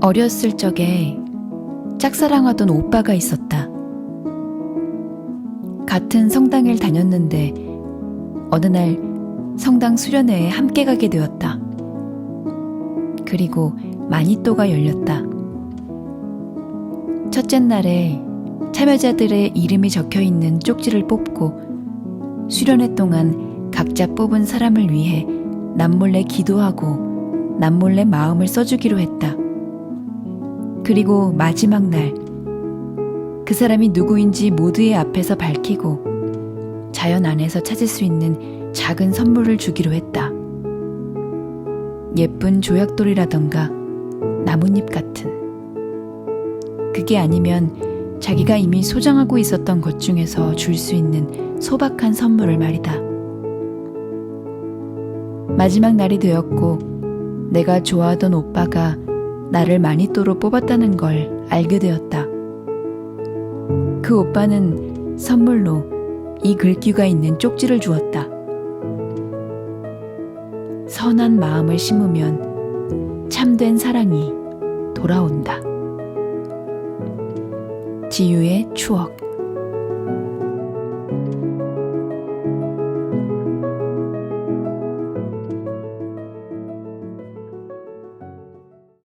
어렸을 적에 짝사랑하던 오빠가 있었다. 같은 성당을 다녔는데 어느 날 성당 수련회에 함께 가게 되었다. 그리고 마니또가 열렸다. 첫째 날에 참여자들의 이름이 적혀 있는 쪽지를 뽑고 수련회 동안 각자 뽑은 사람을 위해 남몰래 기도하고 남몰래 마음을 써주기로 했다. 그리고 마지막 날, 그 사람이 누구인지 모두의 앞에서 밝히고 자연 안에서 찾을 수 있는 작은 선물을 주기로 했다. 예쁜 조약돌이라던가 나뭇잎 같은. 그게 아니면 자기가 이미 소장하고 있었던 것 중에서 줄 수 있는 소박한 선물을 말이다. 마지막 날이 되었고 내가 좋아하던 오빠가 나를 마니또로 뽑았다는 걸 알게 되었다. 그 오빠는 선물로 이 글귀가 있는 쪽지를 주었다. 선한 마음을 심으면 참된 사랑이 돌아온다. 지유의 추억